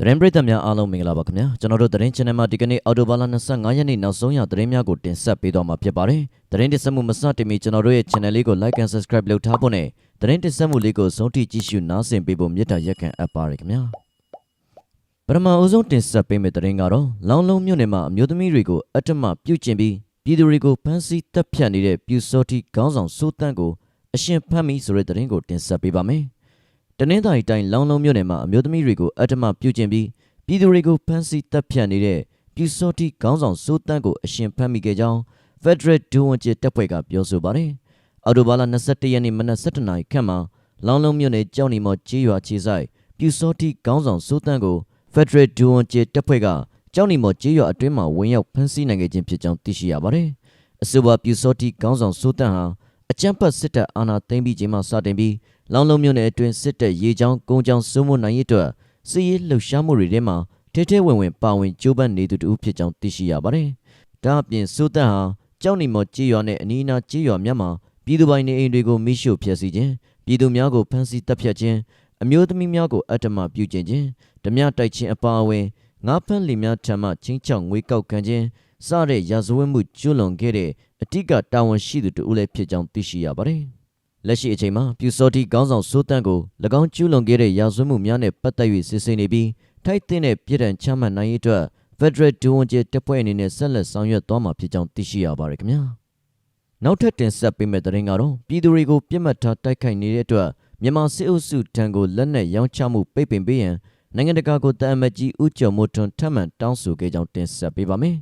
သတင်းပရိသတ်များအားလုံးမင်္ဂလာပါခင်ဗျာကျွန်တော်တို့သတင်း channel မှာဒီကနေ့အော်တိုဘာလ25ရက်နေ့နောက်ဆုံးရသတင်းများကိုတင်ဆက်ပေးသွားမှာဖြစ်ပါတယ်သတင်းတင်ဆက်မှုမစတင်မီကျွန်တော်တို့ရဲ့ channel လေးကို like and subscribe လုပ်ထားဖို့နဲ့သတင်းတင်ဆက်မှုလေးကိုဆုံးထိကြည့်ရှုနားဆင်ပေးဖို့မေတ္တာရက်ခံအပ်ပါတယ်ခင်ဗျာပထမအဦးဆုံးတင်ဆက်ပေးမယ့်သတင်းကတော့လောင်လုံးမြို့နယ်မှာအမျိုးသမီးတွေကိုအတ္တမပြုတ်ကျင်ပြီးပြည်သူတွေကိုဖမ်းဆီးတပ်ဖြတ်နေတဲ့ပြူစောတိခေါင်းဆောင်စိုးတန်းကိုအရှင်ဖမ်းမိဆိုတဲ့သတင်းကိုတင်ဆက်ပေးပါမယ် တနင်္သာရီတိုင်းလောင်လုံးမြို့နယ်မှာအမျိုးသမီးတွေကိုအတ္တမပြုတ်ကျင်ပြီးပြည်သူတွေကိုဖမ်းဆီးတပ်ဖြတ်နေတဲ့ပြူစောတိခေါင်းဆောင်စိုးတန်းကိုအရှင်ဖမ်းမိခဲ့ကြောင်း Federal ဒူဝန်ကျတပ်ဖွဲ့ကပြောဆိုပါတယ်။အော်တိုဘာလ22ရက်နေ့မနက်7:00နာရီခန့်မှာလောင်လုံးမြို့နယ်ကြောက်နီမော်ကျေးရွာခြေဆိုင်ပြူစောတိခေါင်းဆောင်စိုးတန်းကို Federal ဒူဝန်ကျတပ်ဖွဲ့ကကြောက်နီမော်ကျေးရွာအတွင်းမှာဝင်ရောက်ဖမ်းဆီးနိုင်ခဲ့ခြင်းဖြစ်ကြောင်းသိရှိရပါတယ်။အဆိုပါပြူစောတိခေါင်းဆောင်စိုးတန်းဟာ အကြမ်းဖက်စစ်တပ်အာဏာသိမ်းပြီးချိန်မှစတင်ပြီးလောင်လုံးမြို့နယ်အတွင်းစစ်တပ်ရေကြောင်းကုန်းကြောင်းစိုးမိုးနိုင်ရေးအတွက်စစ်ရေးလှုပ်ရှားမှုတွေထဲမှာထဲထဲဝင်ဝင်ပါဝင်ကြိုးပမ်းနေသူတူဖြစ်ကြောင်းသိရှိရပါတယ်။ဒါအပြင်စိုးတန်းဟာကြောက်နီမော်ကြေးရွာနဲ့အနီးအနားကြေးရွာများမှာပြည်သူပိုင်နေအိမ်တွေကိုမိရှို့ဖျက်ဆီးခြင်းပြည်သူများကိုဖမ်းဆီးတပ်ဖြတ်ခြင်းအမျိုးသမီးများကိုအတ္တမပြုကျင့်ခြင်းဓမြတိုက်ခြင်းအပါအဝင်ငါးဖမ်းလီများထံမှချင်းချောက်ငွေကောက်ခံခြင်း စတဲ့ရာဇဝတ်မှုကျူးလွန်ခဲ့တဲ့အတိကတာဝန်ရှိသူတူလည်းဖြစ်ကြောင်းသိရှိရပါတယ်။လက်ရှိအချိန်မှာပြူစောတိခေါင်းဆောင်စိုးတန်းကို၎င်းကျူးလွန်ခဲ့တဲ့ရာဇဝတ်မှုများနဲ့ပတ်သက်၍စစ်ဆေးနေပြီးထိုက်တဲ့ပြည်ထံချမှတ်နိုင်ရေးအတွက် Federal ဒူဝန်ကျတပ်ဖွဲ့အနေနဲ့ဆက်လက်ဆောင်ရွက်သွားမှာဖြစ်ကြောင်းသိရှိရပါတယ်ခင်ဗျာနောက်ထပ်တင်ဆက်ပေးမယ့်သတင်းကတော့ပြည်သူတွေကိုပြစ်မှတ်ထားတိုက်ခိုက်နေတဲ့အတွက်မြန်မာစစ်အုပ်စုတံကိုလက်နက်ရောင်းချမှုပိတ်ပင်ပေးရန်နိုင်ငံတကာကိုတအမတ်ကြီးဦးကျော်မိုးထွန်းထပ်မံတောင်းဆိုခဲ့ကြောင်းတင်ဆက်ပေးပါမယ်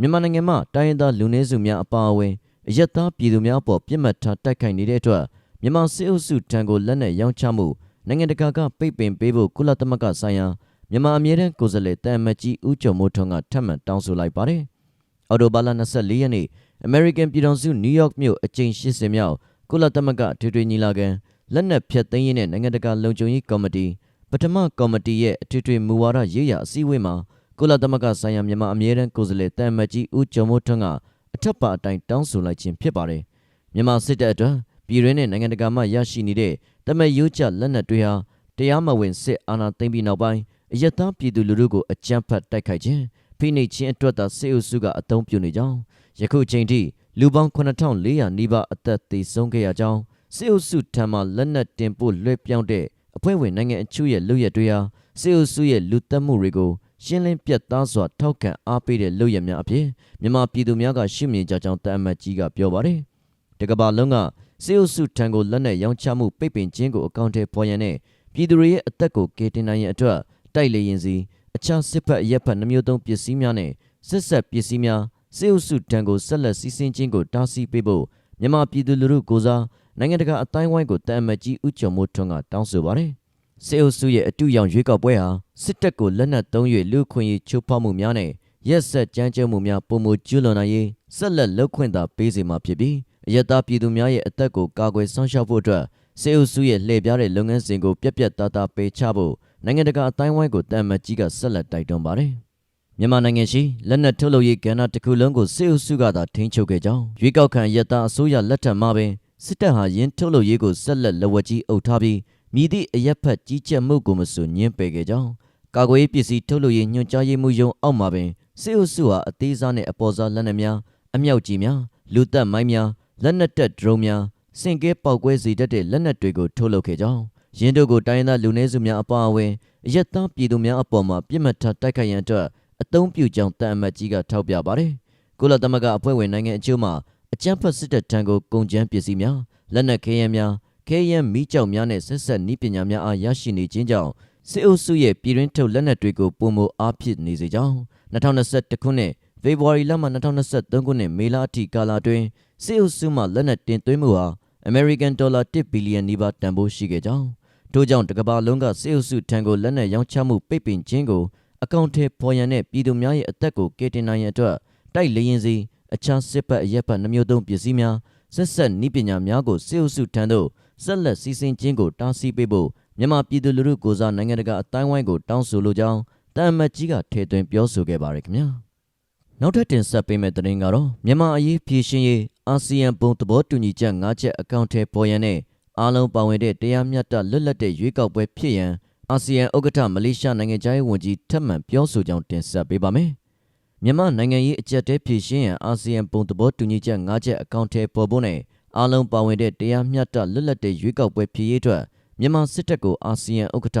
မြန်မာနိုင်ငံမှာတိုင်းရင်းသားလူနည်းစုများအပါအဝင်အရက်သားပြည်သူများအပေါ်ပြစ်မှတ်ထားတိုက်ခိုက်နေတဲ့အတွက်မြန်မာစစ်အုပ်စုတံကိုလက်နက်ရောင်းချမှုနိုင်ငံတကာကပိတ်ပင်ပေးဖို့ကုလသမဂ္ဂဆိုင်ရာမြန်မာအမြဲတမ်းကိုယ်စားလှယ်တန်မတ်ကြီးဦးကျော်မိုးထွန်းကထပ်မံတောင်းဆိုလိုက်ပါတယ်။အော်တိုဘာလ24ရက်နေ့ American ပြည်ထောင်စုနယူးယောက်မြို့အကြိမ်80မြောက်ကုလသမဂ္ဂထွေထွေညီလာခံလက်နက်ဖြတ်သိမ်းရေးနဲ့နိုင်ငံတကာလုံခြုံရေးကော်မတီပထမကော်မတီရဲ့အထွေထွေမူဝါဒရေးရာအစည်းအဝေးမှာ ကုလသမဂ္ဂဆိုင်ရာမြန်မာအမြဲတမ်းကိုယ်စားလှယ်တန်မတ်ကြီးဦးကျော်မိုးထွန်းကအထက်ပါအတိုင်းတောင်းဆိုလိုက်ခြင်းဖြစ်ပါတယ်။မြန်မာစစ်တပ်အတွက်ပြည်တွင်းနဲ့နိုင်ငံတကာမှရရှိနေတဲ့တမန်ရိုးကျလက်နက်တွေဟာတရားမဝင်စစ်အာဏာသိမ်းပြီးနောက်ပိုင်းအယက်သားပြည်သူလူထုကိုအကြမ်းဖက်တိုက်ခိုက်ခြင်းဖိနှိပ်ခြင်းအတွက်သာစစ်အုပ်စုကအုံပြုနေကြောင်းယခုချိန်ထိလူပေါင်း9400နီးပါးအသက်သေဆုံးခဲ့ရကြောင်းစစ်အုပ်စုထံမှလက်နက်တင်ပို့လွှဲပြောင်းတဲ့အဖွဲ့ဝင်နိုင်ငံအချို့ရဲ့လုပ်ရက်တွေဟာစစ်အုပ်စုရဲ့လူသက်မှုတွေကို ရှင်းလင်းပြတ်သားစွာထောက်ခံအားပေးတဲ့လုပ်ရက်များအဖြစ်မြန်မာပြည်သူများကရှုမြင်ကြကြောင်းတအမတ်ကြီးကပြောပါတယ်။တကဘာလုံးကစစ်အုပ်စုထံကိုလက်နက်ရောင်းချမှုပိတ်ပင်ခြင်းကိုအကောင့်ထဲပေါ်ရန်နဲ့ပြည်သူတွေရဲ့အသက်ကိုကယ်တင်နိုင်ရန်အတွက်တိုက်လေရင်စီအခြားစစ်ဖက်ရက်ဖက်နှမျိုးသုံးပစ္စည်းများနဲ့ဆက်ဆက်ပစ္စည်းများစစ်အုပ်စုတံကိုဆက်လက်စီးဆင်းခြင်းကိုတားဆီးပေးဖို့မြန်မာပြည်သူလူထုကိုစားနိုင်ငံတကာအတိုင်းဝိုင်းကိုတအမတ်ကြီးဦးကျော်မိုးထွန်းကတောင်းဆိုပါတယ်။ စစ်အုပ်စုရဲ့အတူရောင်ရွေးကောက်ပွဲဟာစစ်တပ်ကိုလက်နက်သုံး၍လူခွင့်ရေးချိုးဖောက်မှုများနဲ့ရက်ဆက်ကြမ်းကြုတ်မှုများပုံမကျူးလွန်နိုင်ရေးဆက်လက်လှုပ်ခွင့်သာပေးစီမှာဖြစ်ပြီးအယက်သားပြည်သူများရဲ့အသက်ကိုကာကွယ်ဆောင်ရှောက်ဖို့အတွက်စေအုပ်စုရဲ့လှည့်ပြားတဲ့လုပ်ငန်းစဉ်ကိုပြက်ပြက်သားသားပယ်ချဖို့နိုင်ငံတကာအတိုင်းဝိုင်းကိုတန်မတ်ကြီးကဆက်လက်တိုက်တွန်းပါတယ်။မြန်မာနိုင်ငံရှိလက်နက်ထုတ်လုပ်ရေးကဏ္ဍတစ်ခုလုံးကိုစေအုပ်စုကသာထိန်းချုပ်ခဲ့ကြောင်းရွေးကောက်ခံရတအစိုးရလက်ထက်မှာပင်စစ်တပ်ဟာယင်းထုတ်လုပ်ရေးကိုဆက်လက်လက်ဝက်ကြီးအုပ်ထားပြီး မြည်သည့်အရက်ဖက်ကြီးကြပ်မှုကိုမဆိုညှင်းပယ်ခဲ့ကြောင်းကာကွယ်ရေးပစ္စည်းထုတ်လုပ်ရေးညွှန်ကြားရေးမှူးရုံးအောက်မှာပင်စေအုပ်စုဟာအသေးစားနဲ့အပေါ်စားလက်နက်များအမြောက်ကြီးများလူသက်မိုင်းများလက်နက်တက်ဒရုန်းများစင်ကဲပေါက်ကွဲစေတတ်တဲ့လက်နက်တွေကိုထုတ်လုပ်ခဲ့ကြောင်းရင်းတို့ကိုတိုင်းသားလူနည်းစုများအပါအဝင်အရက်သားပြည်သူများအပေါ်မှာပြစ်မှတ်ထားတိုက်ခိုက်ရန်အတွက်အသုံးပြုကြောင်းတန်အမတ်ကြီးကထောက်ပြပါတယ်။ကုလသမဂ္ဂအဖွဲ့ဝင်နိုင်ငံအချို့မှာအကြမ်းဖက်စစ်တပ်ထံကိုကုန်ကျန်းပစ္စည်းများလက်နက်ခဲယမ်းများ ခဲယမ်းမိကြောက်များနဲ့ဆက်ဆက်နည်းပညာများအားရရှိနေခြင်းကြောင့်စစ်အုပ်စုရဲ့ပြည်တွင်းထုတ်လက်နက်တွေကိုပုံမအားဖြစ်နေစေကြောင်း2021ခုနှစ်ဖေဖော်ဝါရီလမှ2023ခုနှစ်မေလအထိကာလအတွင်းစစ်အုပ်စုမှလက်နက်တင်သွင်းမှုဟာ American Dollar 1ဘီလီယံနီးပါးတန်ဖိုးရှိခဲ့ကြောင်းထို့ကြောင့်တကမ္ဘာလုံးကစစ်အုပ်စုထံကိုလက်နက်ရောင်းချမှုပိတ်ပင်ခြင်းကိုအကောင့်ထဲပေါ်ရန်နဲ့ပြည်သူများရဲ့အသက်ကိုကယ်တင်နိုင်ရန်အတွက်တိုက်လျင်စီအခြားစစ်ပတ်အရက်ပတ်နှမျိုးသုံးပစ္စည်းများဆက်ဆက်နည်းပညာများကိုစစ်အုပ်စုထံသို့ ဆက်လက်စီစဉ်ခြင်းကိုတားဆီးပေးဖို့မြန်မာပြည်သူလူထုကိုစားနိုင်ငံတကာအတိုင်းဝိုင်းကိုတောင်းဆိုလိုကြောင်းတန်မတ်ကြီးကထည့်သွင်းပြောဆိုခဲ့ပါတယ်ခင်ဗျာနောက်ထပ်တင်ဆက်ပေးမယ့်သတင်းကတော့မြန်မာအရေးဖြည့်ရှင်ရေးအာဆီယံဘုံသဘောတူညီချက်၅ချက်အကောင့်ထဲပေါ်ရန်နဲ့အားလုံးပါဝင်တဲ့တရားမျှတလွတ်လပ်တဲ့ရွေးကောက်ပွဲဖြစ်ရန်အာအာဆီယံဥက္ကဋ္ဌမလေးရှားနိုင်ငံသားရေးဝန်ကြီးထပ်မံပြောဆိုကြောင်းတင်ဆက်ပေးပါမယ်။မြန်မာနိုင်ငံရေးအကြက်တဲဖြည့်ရှင်းရန်အာဆီယံပုံသဘောတူညီချက်၅ချက်အကောင့်ထဲပေါ်ဖို့နဲ့ အားလုံးပါဝင်တဲ့တရားမျှတလွတ်လပ်တဲ့ရွေးကောက်ပွဲဖြစ်ရေးအတွက်မြန်မာစစ်တပ်ကိုအာဆီယံဥက္ကဋ္ဌ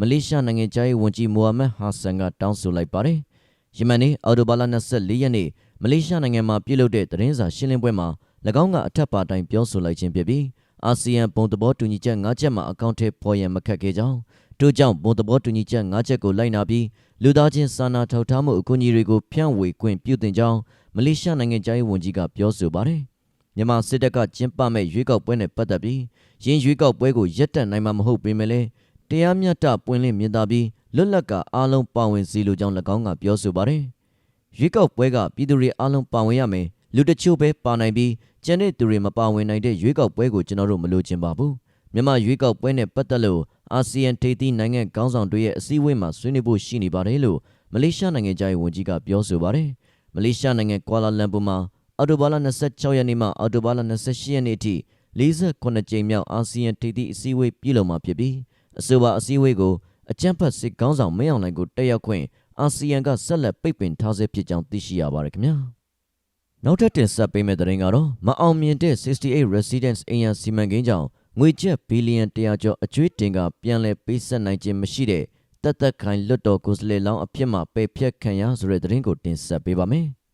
မလေးရှားနိုင်ငံသားရေးဝန်ကြီးမိုဟာမက်ဟာဆန်ကတောင်းဆိုလိုက်ပါတယ်။ယမန်နေ့အော်တိုဘာလ24ရက်နေ့မလေးရှားနိုင်ငံမှာပြုလုပ်တဲ့သတင်းစာရှင်းလင်းပွဲမှာ၎င်းကအထက်ပါတိုင်းပြောဆိုလိုက်ခြင်းဖြစ်ပြီးအာဆီယံပုံသဘောတူညီချက်၅ချက်မှာအကောင့်ထဲပေါ်ရန်မခက်ခဲကြောင်းတို့ကြောင့်ဘုံသဘောတူညီချက်၅ချက်ကိုလိုက်နာပြီးလူသားချင်းစာနာထောက်ထားမှုအကူအညီတွေကိုဖြန့်ဝေခွင့်ပြုတင်ကြောင်းမလေးရှားနိုင်ငံသားရေးဝန်ကြီးကပြောဆိုပါတယ်။ မြန်မာစစ်တပ်ကကျင်းပမဲ့ရွေးကောက်ပွဲနဲ့ပတ်သက်ပြီးရင်းရွေးကောက်ပွဲကိုရပ်တန့်နိုင်မှာမဟုတ်ပေမဲ့လည်းတရားမျှတပွင့်လင်းမြင်သာပြီးလွတ်လပ်ကအားလုံးပါဝင်စီလိုကြောင်း၎င်းကပြောဆိုပါတယ်။ရွေးကောက်ပွဲကပြည်သူတွေအားလုံးပါဝင်ရမယ်လူတချို့ပဲပါနိုင်ပြီးကျန်တဲ့သူတွေမပါဝင်နိုင်တဲ့ရွေးကောက်ပွဲကိုကျွန်တော်တို့မလိုချင်ပါဘူး။မြန်မာရွေးကောက်ပွဲနဲ့ပတ်သက်လို့အာဆီယံထိပ်သီးနိုင်ငံခေါင်းဆောင်တွေရဲ့အစည်းအဝေးမှာဆွေးနွေးဖို့ရှိနေပါတယ်လို့မလေးရှားနိုင်ငံသားရေးဝန်ကြီးကပြောဆိုပါတယ်။မလေးရှားနိုင်ငံကွာလာလမ်ပူမှာ အော်တိုဘာလ26ရက်နေ့မှအော်တိုဘာလ28ရက်နေ့အထိ48ကြိမ်မြောက်အာဆီယံထိပ်သီးအစည်းအဝေးပြုလုပ်မှာဖြစ်ပြီးအဆိုပါအစည်းအဝေးကိုအကြမ်းဖက်စစ်ခေါင်းဆောင်မင်းအောင်လှိုင်ကိုတက်ရောက်ခွင့်အာဆီယံကဆက်လက်ပိတ်ပင်ထားဆဲဖြစ်ကြောင်းသိရှိရပါတယ်ခင်ဗျာ။နောက်ထပ်တင်ဆက်ပေးမယ့်သတင်းကတော့မအောင်မြင်တဲ့68 residence အိမ်ယာစီမံကိန်းကြောင့်ငွေကျပ်ဘီလီယံ100ကျော်အကျွေးတင်ကပြန်လည်ပေးဆက်နိုင်ခြင်းမရှိတဲ့တက်သက်ခိုင်လွတ်တော်ကိုယ်စားလှယ်လောင်းအဖြစ်မှပယ်ဖျက်ခံရဆိုတဲ့သတင်းကိုတင်ဆက်ပေးပါမယ်။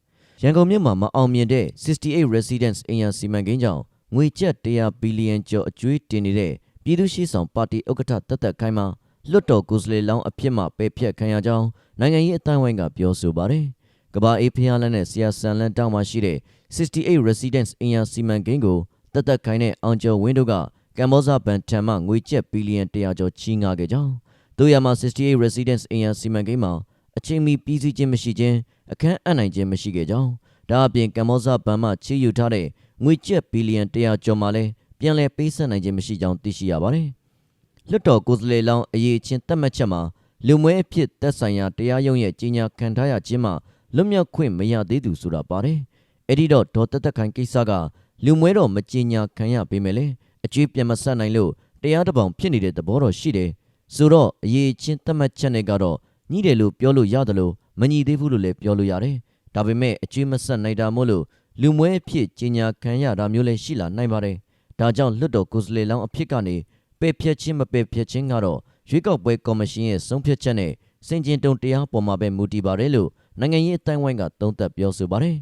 ရန်ကုန်မြို့မှာမအောင်မြင်တဲ့68 residence အိမ်ယာစီမံကိန်းကြောင့်ငွေကျပ်100ဘီလီယံကျော်အကျွေးတင်နေတဲ့ပြည်သူ့ရှိဆောင်ပါတီဥက္ကဋ္ဌတက်သက်ခိုင်မှာလွတ်တော်ကိုယ်စားလှယ်လောင်းအဖြစ်မှပယ်ဖျက်ခံရကြောင်းနိုင်ငံရေးအတိုင်းဝိုင်းကပြောဆိုပါတယ်။ကဘာအေးဖျားလန်းနဲ့ဆီယာဆန်လန်းတောင်မှာရှိတဲ့68 residence အိမ်ယာစီမံကိန်းကိုတက်သက်ခိုင်နဲ့အောင်ကျော်ဝင်းတို့ကကမ္ဘောဇဘန်ထံမှငွေကျပ်ဘီလီယံ100ကျော်ချီးငှားခဲ့ကြောင်းတို့ရမှာ68 residence အိမ်ယာစီမံကိန်းမှာ အချိန်မီပြီးစီးခြင်းမရှိခြင်းအခန်းအပ်နိုင်ခြင်းမရှိခဲ့ကြောင်းဒါအပြင်ကမ္ဘောဇဘန်မှချီးယူထားတဲ့ငွေကျပ်ဘီလီယံ100ကျော်မှလည်းပြန်လည်ပေးဆက်နိုင်ခြင်းမရှိကြောင်းသိရှိရပါတယ်။လွတ်တော်ကိုယ်စားလှယ်လောင်းအရေးချင်းတက်မှတ်ချက်မှာလူမွဲအဖြစ်သက်ဆိုင်ရာတရားရုံးရဲ့ကြီးညာခံထားရခြင်းမှာလွတ်မြောက်ခွင့်မရသေးသူဆိုတာပါတယ်။အဲ့ဒီတော့ဒေါ်တက်တက်ခိုင်ကိစ္စကလူမွဲတော့မကြီးညာခံရပေမဲ့လေအကျွေးပြန်မဆက်နိုင်လို့တရားတပောင်ဖြစ်နေတဲ့သဘောတော့ရှိတယ်ဆိုတော့အရေးချင်းသတ်မှတ်ချက်နဲ့ကတော့ ညှိတယ်လို့ပြောလို့ရတယ်လို့မညီသေးဘူးလို့လည်းပြောလို့ရတယ်ဒါပေမဲ့အကျွေးမဆက်နိုင်တာမို့လို့လူမွဲအဖြစ်ကြီးညာခံရတာမျိုးလည်းရှိလာနိုင်ပါတယ်ဒါကြောင့်လွတ်တော်ကိုယ်စားလှယ်လောင်းအဖြစ်ကနေပယ်ဖျက်ခြင်းမပယ်ဖျက်ခြင်းကတော့ရွေးကောက်ပွဲကော်မရှင်ရဲ့ဆုံးဖြတ်ချက်နဲ့စင်ကျင်တုံတရားပေါ်မှာပဲမူတည်ပါတယ်လို့နိုင်ငံရေးအတိုင်းဝိုင်းကသုံးသပ်ပြောဆိုပါတယ်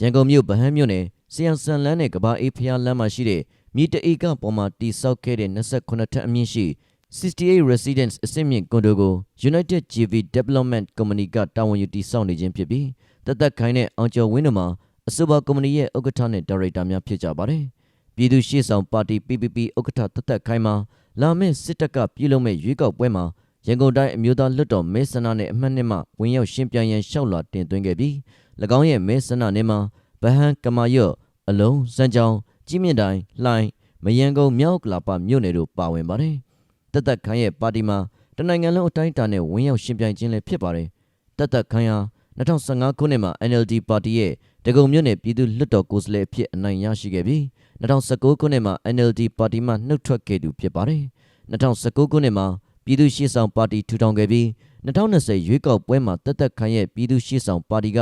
ရန်ကုန်မြို့ဗဟန်းမြို့နယ်စီယန်ဆန်လန်းနဲ့ကဘာအေးဖျားလမ်းမှာရှိတဲ့မြေတအေကပေါ်မှာတိစောက်ခဲ့တဲ့28ထပ်အမြင့်ရှိ 68 residence အစစ်မြင့်ကွန်ဒိုကို United GV Development Company ကတာဝန်ယူတည်ဆောက်နေခြင်းဖြစ်ပြီးတသက်ခိုင်းတဲ့အောင်ကျော်ဝင်းတို့မှာအဆိုပါကုမ္ပဏီရဲ့ဥက္ကဋ္ဌနဲ့ဒါရိုက်တာများဖြစ်ကြပါတယ်။ပြည်သူ့ရှေ့ဆောင်ပါတီ PPP ဥက္ကဋ္ဌတသက်ခိုင်းမှာလာမယ့်စစ်တပ်ကပြည်လုံးမဲ့ရွေးကောက်ပွဲမှာရန်ကုန်တိုင်းအမျိုးသားလွှတ်တော်မဲဆန္ဒနဲ့အမှတ်နှစ်မှဝင်ရောက်ရှင်းပြရန်ရှောက်လာတင်သွင်းခဲ့ပြီး၎င်းရဲ့မဲဆန္ဒနယ်မှာဗဟန်းကမာယော့အလုံးစံကြောင်ကြီးမြင့်တိုင်းလှိုင်းမယန်ကုန်မြောက်ကလာပမြို့နယ်တို့ပါဝင်ပါတယ်။ တသက်ခိုင်းရဲ့ပါတီမှာတနိုင်ငံလုံးအတိုင်းအတာနဲ့ဝင်ရောက်ရှင်ပြိုင်ခြင်းလည်းဖြစ်ပါတယ်။တသက်ခိုင်းဟာ2015ခုနှစ်မှာ NLD ပါတီရဲ့တကုံမြို့နယ်ပြည်သူ့လွှတ်တော်ကိုယ်စားလှယ်အဖြစ်အနိုင်ရရှိခဲ့ပြီး2019ခုနှစ်မှာ NLD ပါတီမှနှုတ်ထွက်ခဲ့သူဖြစ်ပါတယ်။2019ခုနှစ်မှာပြည်သူ့ရှေ့ဆောင်ပါတီထူထောင်ခဲ့ပြီး2020ရွေးကောက်ပွဲမှာတသက်ခိုင်းရဲ့ပြည်သူ့ရှေ့ဆောင်ပါတီက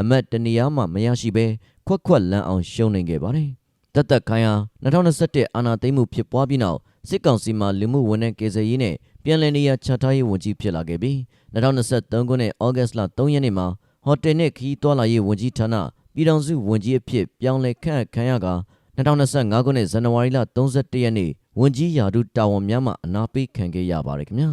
အမတ်တနေရာမှမရရှိဘဲခွက်ခွက်လန်းအောင်ရှုံးနေခဲ့ပါတယ်။တသက်ခိုင်းဟာ2021အာဏာသိမ်းမှုဖြစ်ပွားပြီးနောက် စစ်ကောင်စီမှလူမှုဝန်ထမ်းကေဇယ်ရေးနဲ့ပြည်내နေရာချထားရေးဝန်ကြီးဖြစ်လာခဲ့ပြီး2023ခုနှစ်ဩဂတ်စ်လ3ရက်နေ့မှာဟိုတယ်နဲ့ခီးသွားလာရေးဝန်ကြီးဌာနပြည်ထောင်စုဝန်ကြီးအဖြစ်ပြောင်းလဲခန့်အပ်ခံရက2025ခုနှစ်ဇန်နဝါရီလ31ရက်နေ့ဝန်ကြီးယာဒုတာဝန်များမှအနာပေးခံခဲ့ရပါတယ်ခင်ဗျာ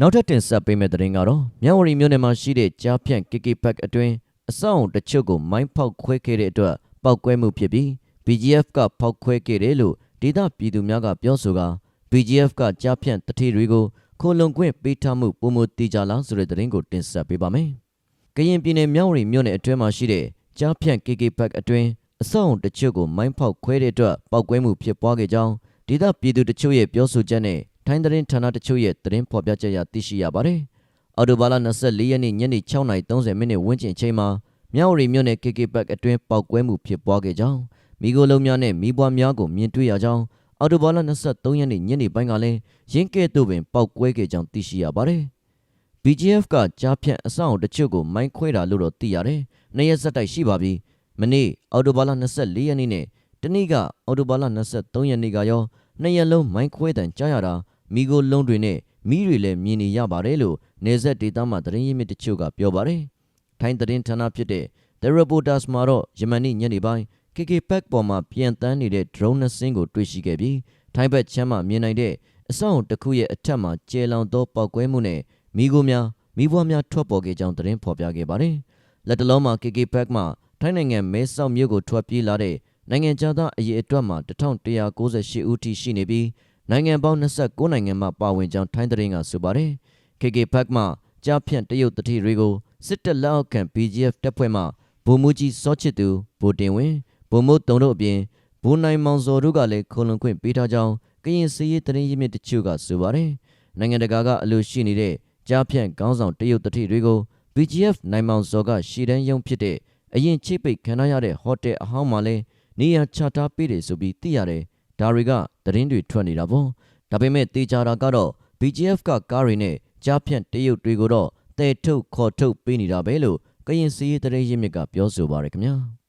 နောက်ထပ်တင်ဆက်ပေးမယ့်သတင်းကတော့မြဝတီမြို့နယ်မှာရှိတဲ့ကြားဖြန့် KK Park အတွင်းအဆောက်အုံတချို့ကိုမိုင်းဖောက်ခွဲခဲ့တဲ့အတွက်ပောက်ကွဲမှုဖြစ်ပြီး BGF ကဖောက်ခွဲခဲ့တယ်လို့ ဒေသပြည်သူများကပြောဆိုကာ BGF ကကြားဖြန့်တတိတွေကိုခိုလုံခွင့်ပေးထားမှုပုံမတီကြလားဆိုတဲ့သတင်းကိုတင်ဆက်ပေးပါမယ်။ကရင်ပြည်နယ်မြဝတီမြို့နယ်အတွင်းမှာရှိတဲ့ကြားဖြန့် KK Park အတွင်းအဆောက်အုံတချို့ကိုမိုင်းဖောက်ခွဲတဲ့အတွက်ပောက်ကွဲမှုဖြစ်ပွားခဲ့ကြောင်းဒေသပြည်သူတချို့ရဲ့ပြောဆိုချက်နဲ့ထိုင်းသတင်းဌာနတချို့ရဲ့သတင်းဖော်ပြချက်အရသိရှိရပါတယ်။အော်တိုဘာလ24ရက်နေ့ညနေ6:30မိနစ်ဝန်းကျင်ချိန်မှာမြဝတီမြို့နယ် KK Park အတွင်းပောက်ကွဲမှုဖြစ်ပွားခဲ့ကြောင်း မိခိုးလုံးများနဲ့မိဘွားများကိုမြင်တွေ့ရကြောင်းအော်တိုဘာလ23ရက်နေ့ညနေပိုင်းကလည်းရင်းကဲ့သို့ပင်ပောက်ကွဲခဲ့ကြောင်းသိရှိရပါတယ်။ BGF ကကြားဖြတ်အဆောင်တချို့ကိုမိုင်းခွဲတာလို့တော့သိရတယ်။နေ့ရက်ဆက်တိုက်ရှိပါပြီ။မနေ့အော်တိုဘာလ24ရက်နေ့နဲ့တနေ့ကအော်တိုဘာလ23ရက်နေ့ကရောနှစ်ရက်လုံးမိုင်းခွဲတံကြားရတာမိခိုးလုံးတွေနဲ့မိတွေလည်းမြင်နေရပါတယ်လို့နေဆက်ဒေတာမှသတင်းရင်းမြစ်တချို့ကပြောပါတယ်။ထိုင်းသတင်းဌာနဖြစ်တဲ့ The Reporters မှာတော့ယမန်နေ့ညနေပိုင်း KK Pack ပေါ်မှာပြန်တန်းနေတဲ့ drone နှစ်စင်းကိုတွေ့ရှိခဲ့ပြီးထိုင်းဘက်ချမ်းမှမြင်နိုင်တဲ့အဆောက်အုံတစ်ခုရဲ့အထက်မှာကျဲလောင်သောပောက်ကွဲမှုနဲ့မိโกများမိဘွားများထွက်ပေါ်ခဲ့ကြောင်းသတင်းဖော်ပြခဲ့ပါတယ်။လက်တလုံးမှာ KK Pack မှာထိုင်းနိုင်ငံမဲဆောက်မြို့ကိုထွက်ပြေးလာတဲ့နိုင်ငံသားအရေးအတွက်မှာ1198ဦးထိရှိနေပြီးနိုင်ငံပေါင်း29နိုင်ငံမှပါဝင်ကြောင်းထိုင်းသတင်းကဆိုပါတယ်။ KK Pack မှကြားဖြန့်တရုတ်တတိတွေကိုစစ်တပ်လက်အောက်ခံ BGF တပ်ဖွဲ့မှဗိုလ်မှူးကြီးစောချစ်သူဗိုလ်တင်ဝင်း ဗိုလ်မှူးတုံတို့အပြင်ဘိုးနိုင်မောင်စောတို့ကလည်းခုံလုံခွင့်ပေးထားကြောင်းကရင်စည်ရေးသတင်းရင်းမြစ်တချို့ကဆိုပါတယ်။နိုင်ငံတကာကအလို့ရှိနေတဲ့ကြားဖြန့်ခေါင်းဆောင်တရုတ်တတိတွေကို BGF နိုင်မောင်စောကရှီတန်းရုံဖြစ်တဲ့အရင်ချိတ်ပိတ်ခံရတဲ့ဟိုတယ်အဟောင်းမှာလဲနေရချထားပေးတယ်ဆိုပြီးသိရတယ်။ဒါတွေကသတင်းတွေထွက်နေတာပေါ့။ဒါပေမဲ့တေချာတာကတော့ BGF ကကားတွေနဲ့ကြားဖြန့်တရုတ်တွေကိုတော့တဲထုတ်ခေါ်ထုတ်ပေးနေတာပဲလို့ကရင်စည်ရေးသတင်းရင်းမြစ်ကပြောဆိုပါရခင်ဗျာ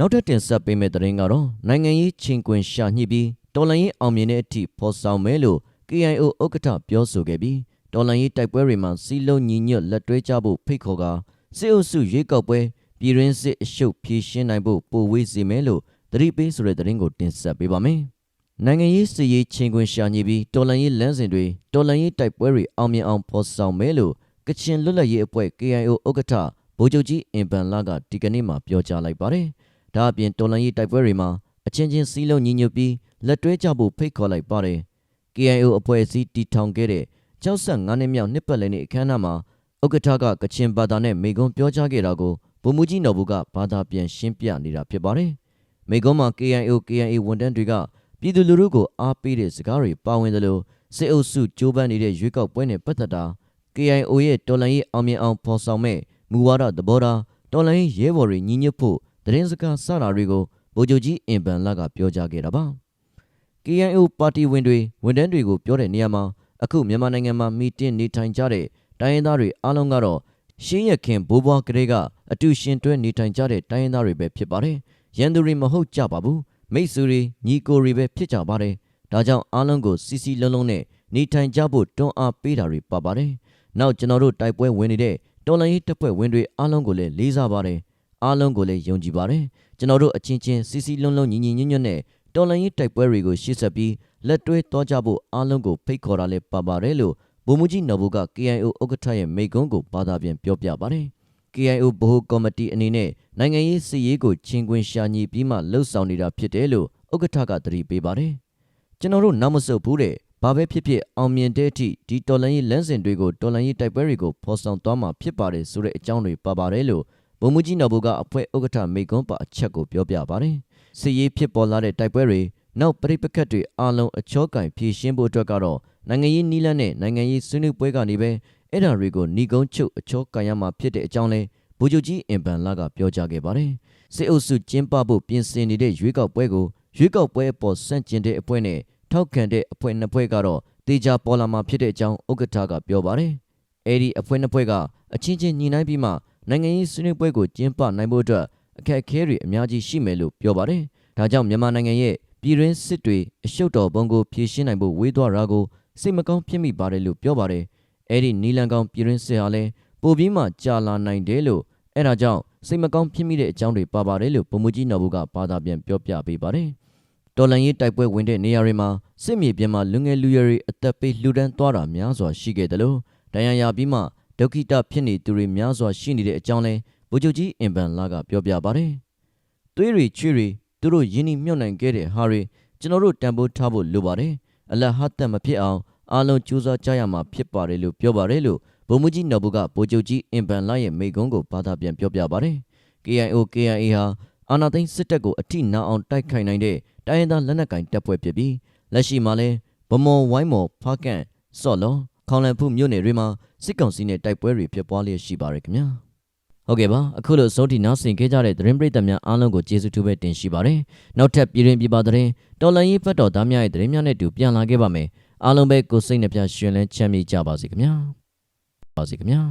နောက်ထပ်တင်ဆက်ပေးမယ့်သတင်းကတော့နိုင်ငံရေးချင်းကွင်ရှာညှိပြီးတော်လန်ရေးအောင်မြင်တဲ့အထိဖော်ဆောင်မယ်လို့ KIO ဥက္ကဋ္ဌပြောဆိုခဲ့ပြီးတော်လန်ရေးတိုက်ပွဲတွေမှာစီလုံးညီညွတ်လက်တွဲကြဖို့ဖိတ်ခေါ်ကာစစ်အုပ်စုရွေးကောက်ပွဲပြည်ရင်းစစ်အရှုပ်ဖြည့်ရှင်းနိုင်ဖို့ပိုဝေးစေမယ်လို့သတိပေးဆိုတဲ့သတင်းကိုတင်ဆက်ပေးပါမယ်။နိုင်ငံရေးစည်ရေးချင်းကွင်ရှာညှိပြီးတော်လန်ရေးလမ်းစဉ်တွေတော်လန်ရေးတိုက်ပွဲတွေအောင်မြင်အောင်ဖော်ဆောင်မယ်လို့ကချင်လွတ်လပ်ရေးအဖွဲ့ KIO ဥက္ကဋ္ဌဗိုလ်ချုပ်ကြီးအင်ပန်လာကဒီကနေ့မှပြောကြားလိုက်ပါတယ်။ ဒါအပြင်တော်လန်ရေးတိုက်ပွဲတွေမှာအချင်းချင်းစီးလုံးညီညွတ်ပြီးလက်တွဲကြဖို့ဖိတ်ခေါ်လိုက်ပါတယ်။ KIO အဖွဲ့အစည်းတည်ထောင်ခဲ့တဲ့65နှစ်မြောက်နှစ်ပတ်လည်နေ့အခမ်းအနားမှာဥက္ကဋ္ဌကကချင်ဘာသာနဲ့မိဂွန်းပြောကြားခဲ့တာကိုဗိုလ်မှူးကြီးနော်ဘူးကဘာသာပြန်ရှင်းပြနေတာဖြစ်ပါတယ်။မိဂွန်းမှာ KIO KIA ဝန်ထမ်းတွေကပြည်သူလူထုကိုအားပေးတဲ့စကားတွေပါဝင်တယ်လို့စစ်အုပ်စုကြိုးပမ်းနေတဲ့ရွေးကောက်ပွဲနဲ့ပတ်သက်တာ KIO ရဲ့တော်လှန်ရေးအောင်မြင်အောင်ဖော်ဆောင်မဲ့မူဝါဒသဘောထားတော်လှန်ရေးရဲဘော်တွေညီညွတ်ဖို့ သတင်းစကားစတာတွေကိုဗိုလ်ချုပ်ကြီးအင်ပန်လကပြောကြားခဲ့တာပါ KIO ပါတီဝင်တွေဝန်ထမ်းတွေကိုပြောတဲ့နေရာမှာအခုမြန်မာနိုင်ငံမှာမီတင်နေထိုင်ကြတဲ့တိုင်းရင်းသားတွေအားလုံးကတော့ရှင်းရခင်ဘိုးဘွားကလေးကအတူရှင်တွဲနေထိုင်ကြတဲ့တိုင်းရင်းသားတွေပဲဖြစ်ပါတယ်ရန်သူတွေမဟုတ်ကြပါဘူးမိတ်ဆွေတွေညီကိုတွေပဲဖြစ်ကြပါတယ်ဒါကြောင့်အားလုံးကိုစီစီလုံးလုံးနဲ့နေထိုင်ကြဖို့တွန်းအားပေးတာတွေပါပါတယ်နောက်ကျွန်တော်တို့တိုက်ပွဲဝင်နေတဲ့တော်လှန်ရေးတပ်ဖွဲ့ဝင်တွေအားလုံးကိုလည်းလေးစားပါတယ် အားလုံးကိုလည်းယုံကြည်ပါတယ်ကျွန်တော်တို့အချင်းချင်းစီစီလုံးလုံးညီညီညွတ်ညွတ်နဲ့တော်လှန်ရေးတိုက်ပွဲတွေကိုရှေ့ဆက်ပြီးလက်တွဲသွားကြဖို့အားလုံးကိုဖိတ်ခေါ်တာလည်းပါပါတယ်လို့ဗိုလ်မှူးကြီးနော်ဘူက KIO ဥက္ကဋ္ဌရဲ့မိန့်ခွန်းကိုဘာသာပြန်ပြောပြပါတယ် KIO ဗဟိုကော်မတီအနေနဲ့နိုင်ငံရေးစည်ရေးကိုချင်းကွင်းရှာညီပြီးမှလှုပ်ဆောင်နေတာဖြစ်တယ်လို့ဥက္ကဋ္ဌကသတိပေးပါတယ်ကျွန်တော်တို့နောက်မဆုတ်ဘူးတဲ့ဘာပဲဖြစ်ဖြစ်အောင်မြင်တဲ့အထိဒီတော်လန်ရေးလမ်းစဉ်တွေကိုတော်လန်ရေးတိုက်ပွဲတွေကိုဖော်ဆောင်သွားမှာဖြစ်ပါတယ်ဆိုတဲ့အကြောင်းတွေပါပါတယ်လို့ ဗိုလ်မှူးကြီးနော်ဘူကအဖွဲ့ဥက္ကဋ္ဌမိကွန်းပါအချက်ကိုပြောပြပါတယ်။စစ်ရေးဖြစ်ပေါ်လာတဲ့တိုက်ပွဲတွေနောက်ပြိပခတ်တွေအလုံးအချောကင်ဖြည့်ရှင်းဖို့အတွက်ကတော့နိုင်ငံရေးနီးလန်းနဲ့နိုင်ငံရေးဆွေးနွေးပွဲကနေပဲအဲ့ဒါတွေကိုညီကုန်းချုပ်အချောကင်ရမှာဖြစ်တဲ့အကြောင်းလဲဗိုလ်ချုပ်ကြီးအင်ပန်လာကပြောကြားခဲ့ပါတယ်။စစ်အုပ်စုကျင်းပဖို့ပြင်ဆင်နေတဲ့ရွေးကောက်ပွဲကိုရွေးကောက်ပွဲအပေါ်ဆန့်ကျင်တဲ့အဖွဲ့နဲ့ထောက်ခံတဲ့အဖွဲ့နှစ်ဖွဲ့ကတော့တေချာပေါ်လာမှာဖြစ်တဲ့အကြောင်းဥက္ကဋ္ဌကပြောပါတယ်။ အဲဒီအဖွဲ့နှစ်ဖွဲ့ကအချင်းချင်းညီနိုင်ပြီးမှနိုင်ငံရေးဆွေးနွေးပွဲကိုကျင်းပနိုင်ဖို့အတွက်အခက်အခဲတွေအများကြီးရှိမယ်လို့ပြောပါတယ်။ဒါကြောင့်မြန်မာနိုင်ငံရဲ့ပြည်တွင်းစစ်တွေအရှုပ်တော်ပုံကိုဖြေရှင်းနိုင်ဖို့ဝေးသွားတာကိုစိတ်မကောင်းဖြစ်မိပါတယ်လို့ပြောပါတယ်။အဲဒီနီလန်ကောင်ပြည်တွင်းစစ်ဟာလည်းပိုပြီးမှကြာလာနိုင်တယ်လို့အဲဒါကြောင့်စိတ်မကောင်းဖြစ်မိတဲ့အကြောင်းတွေပါပါတယ်လို့ပုံမကြီးနော်ဘူးကဘာသာပြန်ပြောပြပေးပါတယ်။တော်လန်ရေးတိုက်ပွဲဝင်တဲ့နေရာတွေမှာစစ်မြေပြင်မှာလူငယ်လူရွယ်တွေအသက်ပေးလှူဒန်းသွားတာများစွာရှိခဲ့တယ်လို့ တရားရပြီးမှဒုက္ခိတဖြစ်နေသူတွေများစွာရှိနေတဲ့အကြောင်းလဲဗိုလ်ချုပ်ကြီးအင်ပန်လာကပြောပြပါတယ်။သွေးတွေချွေတွေသူတို့ယင်းနှမြုပ်နှံခဲ့တဲ့ဟာတွေကျွန်တော်တို့တန်ဖိုးထားဖို့လိုပါတယ်။အလဟတ်တမဖြစ်အောင်အားလုံးကြိုးစားကြရမှာဖြစ်ပါတယ်လို့ပြောပါတယ်လို့ဗိုလ်မှူးကြီးနော်ဘူကဗိုလ်ချုပ်ကြီးအင်ပန်လာရဲ့မိကုံးကိုဘာသာပြန်ပြောပြပါတယ်။ KIO KIA ဟာအာနာသိန်းစစ်တပ်ကိုအထိနာအောင်တိုက်ခိုက်နိုင်တဲ့တိုင်းရင်းသားလက်နက်ကင်တပ်ဖွဲ့ဖြစ်ပြီးလက်ရှိမှာလည်းဗမော်ဝိုင်းမော်ဖားကန့်စော့လော ခေါင်လန်ဖူးမြို့နယ်တွေမှာစစ်ကောင်စီနဲ့တိုက်ပွဲတွေဖြစ်ပွားလျက်ရှိပါရခင်ဗျာဟုတ်ကဲ့ပါအခုလိုအစိုးထိနားဆင်ခဲ့ကြတဲ့သတင်းပရိသတ်များအားလုံးကိုကျေးဇူးတူပဲတင်ရှိပါတယ်နောက်ထပ်ပြည်တွင်ပြည်ပသတင်းတော်လန်ရေးဖက်တော်သားများရဲ့သတင်းများနဲ့အတူပြန်လာခဲ့ပါမယ်အားလုံးပဲကိုယ်စိတ်နှပြရှင်လန်းချမ်းမြေ့ကြပါစေခင်ဗျာပါစေခင်ဗျာ